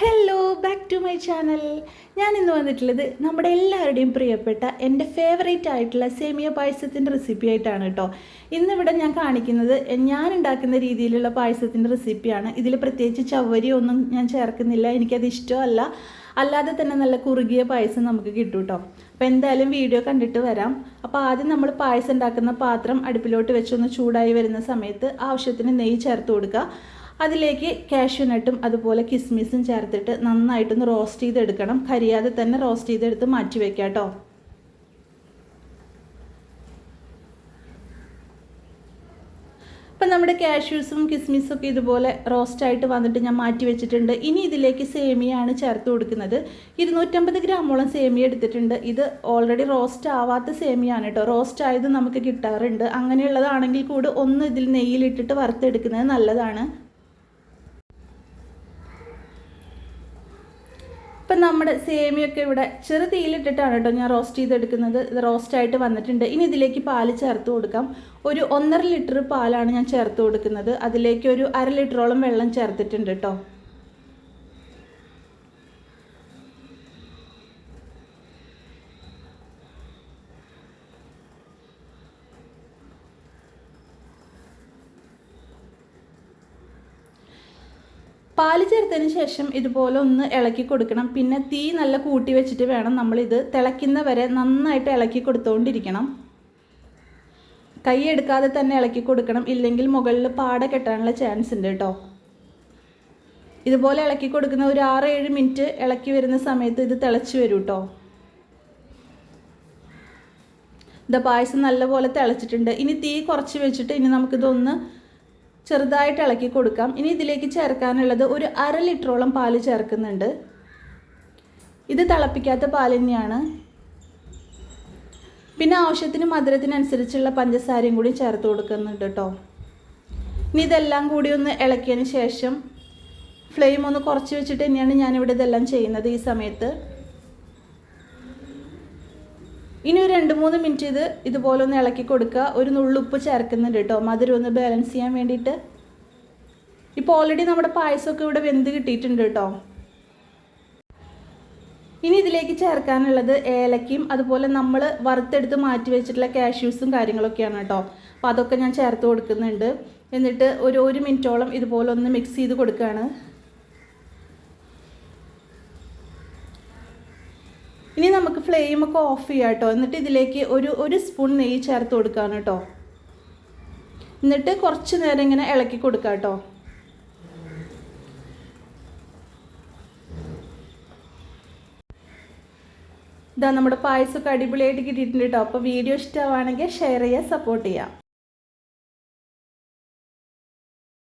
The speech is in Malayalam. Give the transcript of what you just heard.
Hello back to my channel ഞാൻ ഇന്ന് വന്നിട്ടുള്ളത് നമ്മുടെ എല്ലാവരുടെയും പ്രിയപ്പെട്ട എന്റെ ഫേവറേറ്റ് ആയിട്ടുള്ള സേമിയ പായസത്തിന്റെ റെസിപ്പി ആയിട്ടാണ് കേട്ടോ. ഇന്നിവിടെ ഞാൻ കാണിക്കുന്നത് ഞാൻ ഉണ്ടാക്കുന്ന രീതിയിലുള്ള പായസത്തിന്റെ റെസിപ്പിയാണ് ഇതിൽ പ്രത്യേകിച്ച് ചവരിയൊന്നും ഞാൻ ചേർക്കുന്നില്ല. എനിക്കത് ഇഷ്ടമല്ല. അല്ലാതെ തന്നെ നല്ല കുറുകിയ പായസം നമുക്ക് കിട്ടും കേട്ടോ. അപ്പോൾ എന്തായാലും വീഡിയോ കണ്ടിട്ട് വരാം. അപ്പോൾ ആദ്യം നമ്മൾ പായസം ഉണ്ടാക്കുന്ന പാത്രം അടുപ്പിലോട്ട് വെച്ചൊന്ന് ചൂടായി വരുന്ന സമയത്ത് ആവശ്യത്തിന് നെയ്യ് ചേർത്ത് കൊടുക്കുക. അതിലേക്ക് കാഷ്യൂനട്ടും അതുപോലെ കിസ്മിസും ചേർത്തിട്ട് നന്നായിട്ടൊന്ന് റോസ്റ്റ് ചെയ്തെടുക്കണം. കരിയാതെ തന്നെ റോസ്റ്റ് ചെയ്തെടുത്ത് മാറ്റി വെക്കാട്ടോ കേട്ടോ അപ്പം നമ്മുടെ കാഷ്യൂസും കിസ്മിസും ഒക്കെ ഇതുപോലെ റോസ്റ്റായിട്ട് വന്നിട്ട് ഞാൻ മാറ്റി വെച്ചിട്ടുണ്ട്. ഇനി ഇതിലേക്ക് സേമിയാണ് ചേർത്ത് കൊടുക്കുന്നത്. ഇരുന്നൂറ്റമ്പത് ഗ്രാമോളം സേമിയ എടുത്തിട്ടുണ്ട്. ഇത് ഓൾറെഡി റോസ്റ്റ് ആവാത്ത സേമിയാണ് കേട്ടോ റോസ്റ്റ് ആയത് നമുക്ക് കിട്ടാറുണ്ട്. അങ്ങനെയുള്ളതാണെങ്കിൽ കൂടി ഒന്ന് ഇതിൽ നെയ്യിലിട്ടിട്ട് വറുത്തെടുക്കുന്നത് നല്ലതാണ്. ഇപ്പം നമ്മുടെ സേമിയൊക്കെ ഇവിടെ ചെറു തീയിലിട്ടിട്ടാണ് കേട്ടോ ഞാൻ റോസ്റ്റ് ചെയ്തെടുക്കുന്നത്. ഇത് റോസ്റ്റായിട്ട് വന്നിട്ടുണ്ട്. ഇനി ഇതിലേക്ക് പാൽ ചേർത്ത് കൊടുക്കാം. ഒരു ഒന്നര ലിറ്റർ പാലാണ് ഞാൻ ചേർത്ത് കൊടുക്കുന്നത്. അതിലേക്ക് ഒരു അര ലിറ്ററോളം വെള്ളം ചേർത്തിട്ടുണ്ട് കേട്ടോ. പാൽ ചേർത്തതിന് ശേഷം ഇതുപോലെ ഒന്ന് ഇളക്കി കൊടുക്കണം. പിന്നെ തീ നല്ല കൂട്ടി വെച്ചിട്ട് വേണം നമ്മളിത് തിളയ്ക്കുന്ന വരെ നന്നായിട്ട് ഇളക്കി കൊടുത്തുകൊണ്ടിരിക്കണം കൈ എടുക്കാതെ തന്നെ ഇളക്കി കൊടുക്കണം. ഇല്ലെങ്കിൽ മുകളിൽ പാട കെട്ടാനുള്ള ചാൻസ് ഉണ്ട് കേട്ടോ ഇതുപോലെ ഇളക്കി കൊടുക്കുന്ന ഒരു ആറ് ഏഴ് മിനിറ്റ് ഇളക്കി വരുന്ന സമയത്ത് ഇത് തിളച്ച് വരും കേട്ടോ ഇത് പായസം നല്ലപോലെ തിളച്ചിട്ടുണ്ട്. ഇനി തീ കുറച്ച് വെച്ചിട്ട് ഇനി നമുക്കിതൊന്ന് ചെറുതായിട്ട് ഇളക്കി കൊടുക്കാം. ഇനി ഇതിലേക്ക് ചേർക്കാനുള്ളത് ഒരു അര ലിറ്ററോളം പാൽ ചേർക്കുന്നുണ്ട്. ഇത് തിളപ്പിക്കാത്ത പാൽ തന്നെയാണ്. പിന്നെ ആവശ്യത്തിന് മധുരത്തിനനുസരിച്ചുള്ള പഞ്ചസാരയും കൂടി ചേർത്ത് കൊടുക്കുന്നുണ്ട് കേട്ടോ. ഇനി ഇതെല്ലാം കൂടി ഒന്ന് ഇളക്കിയതിന് ശേഷം ഫ്ലെയിം ഒന്ന് കുറച്ച് വെച്ചിട്ട് തന്നെയാണ് ഞാനിവിടെ ഇതെല്ലാം ചെയ്യുന്നത് ഈ സമയത്ത്. ഇനി ഒരു രണ്ട് മൂന്ന് മിനിറ്റ് ഇത് ഇതുപോലെ ഒന്ന് ഇളക്കി കൊടുക്കുക. ഒരു നുള്ളുപ്പ് ചേർക്കുന്നുണ്ട് കേട്ടോ. മധുരം ഒന്ന് ബാലൻസ് ചെയ്യാൻ വേണ്ടിയിട്ട്. ഇപ്പോൾ ഓൾറെഡി നമ്മുടെ പായസമൊക്കെ ഇവിടെ വെന്ത് കിട്ടിയിട്ടുണ്ട് കേട്ടോ. ഇനി ഇതിലേക്ക് ചേർക്കാനുള്ളത് ഏലക്കയും അതുപോലെ നമ്മൾ വറുത്തെടുത്ത് മാറ്റി വെച്ചിട്ടുള്ള കാഷ്യൂസും കാര്യങ്ങളൊക്കെയാണ് കേട്ടോ. അപ്പോൾ അതൊക്കെ ഞാൻ ചേർത്ത് കൊടുക്കുന്നുണ്ട്. എന്നിട്ട് ഒരു ഒരു മിനിറ്റോളം ഇതുപോലെ ഒന്ന് മിക്സ് ചെയ്ത് കൊടുക്കുകയാണ്. ഇനി നമുക്ക് ഫ്ലെയിമൊക്കെ ഓഫ് ചെയ്യാം കേട്ടോ. എന്നിട്ട് ഇതിലേക്ക് ഒരു ഒരു സ്പൂൺ നെയ്യ് ചേർത്ത് കൊടുക്കുകയാണ് കേട്ടോ. എന്നിട്ട് കുറച്ച് നേരം ഇങ്ങനെ ഇളക്കി കൊടുക്കാം കേട്ടോ. ഇതാ നമ്മുടെ പായസമൊക്കെ അടിപൊളിയായിട്ട് കിട്ടിയിട്ടുണ്ട് കേട്ടോ. അപ്പോൾ വീഡിയോ ഇഷ്ടമാണെങ്കിൽ ഷെയർ ചെയ്യുക സപ്പോർട്ട് ചെയ്യാം